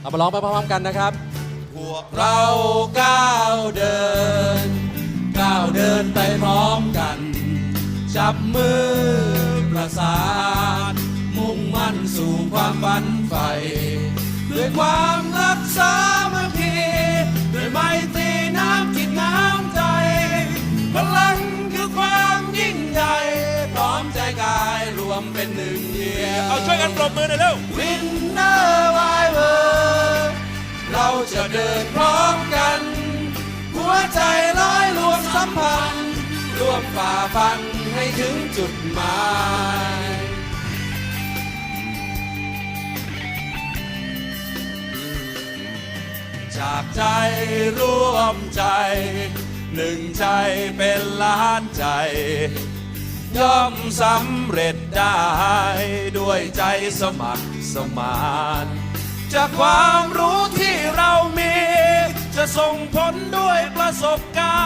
เรามาร้องไปพร้อมๆกันนะครับ พวกเราก้าวเดิน ก้าวเดินไปพร้อมกัน จับมือประสาน มุ่งมั่นสู่ความฝันใฝ่ด้วยความรักสามัค พร้อมใจกายรวมเป็นหนึ่งเดียวเอาช่วยกันปรบมือหน่อยเร็ววินเนอร์ไวเวอร์เราจะเดินพร้อมกัน หัวใจร้อยรวมสัมพันธ์ร่วมฝ่าฟันให้ถึงจุดหมายจากใจร่วมใจ หนึ่งใจเป็นล้านใจ ย่อมสำเร็จได้ ด้วยใจสมัครสมานจากความรู้ที่เรามี จะส่งผลด้วยประสบกา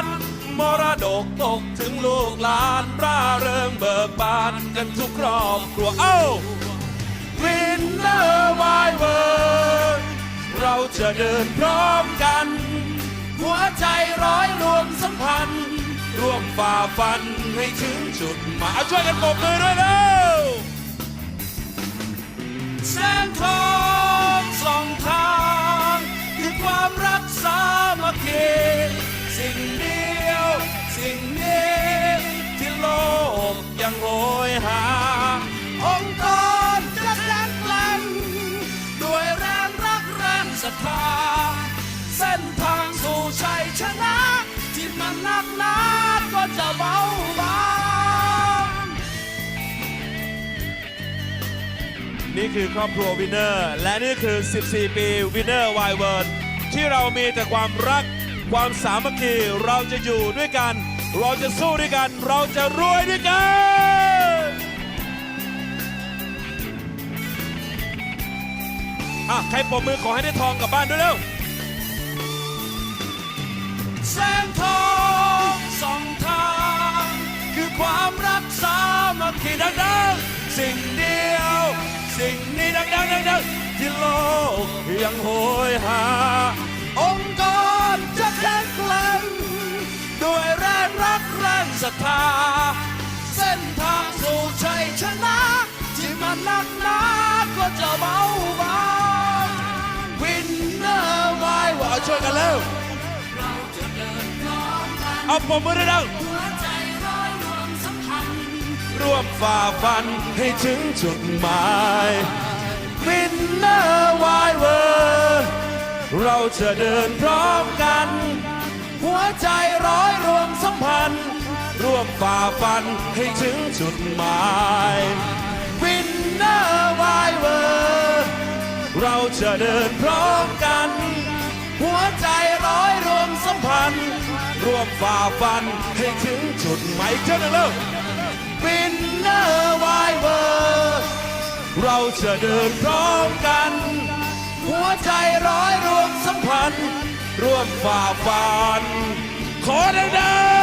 รณ์ มรดกตกถึงลูกหลานร่าเริงเบิกบานกันทุกครอบครัวเอ้าวินเนอร์ไวเวอร์เราจะเดินพร้อมกัน มฝ่าฟันให้ถึงจุดหมายเอาช่วยกันปรบมือด้วยเร็วแสงทองสองทางคือความรักสามัคคีสิ่งดี เบาบางนี่คือครอบครัววินเนอร์ และนี่คือ 14 ปีวินเนอร์ไวเวิร์ดที่เรามีแต่ความรักความสามัคคีเราจะอยู่ด้วยกัน เราจะสู้ด้วยกัน เราจะรวยด้วยกันอะใครปรบมือขอให้ได้ทองกลับบ้านด้วยเร็วแสิ่งนี้ดังๆดังๆที่โลกยังโหยหา องค์กรจะแข็งแกร่งด้วยแรงรักแรงศรัทธา เส้นทางสู่ชัยชนะ ที่มันหนักหนาก็จะเบาบางวินเนอร์ไว้ว่าช่วยกันเร็วเอาปรบมือดัง ร่วมฝ่าฟันให้ถึงจุดหมายวินเนอร์ไวเวอร์เราจะเดินพร้อมกัน หัวใจร้อยรวมสัมพันธ์ ร่วมฝ่าฟันให้ถึงจุดหมายวินเนอร์ไวเวอร์เราจะเดินพร้อมกัน หัวใจร้อยรวมสัมพันธ์ ร่วมฝ่าฟันให้ถึงจุดหมายเท่านั้นเร็ว ปินเนอร์ไวเวอร์เราจะเดินพร้อมกัน หัวใจร้อยรวมสัมพันธ์ ร่วมฝ่าฟัน ขอดังๆไปเธอ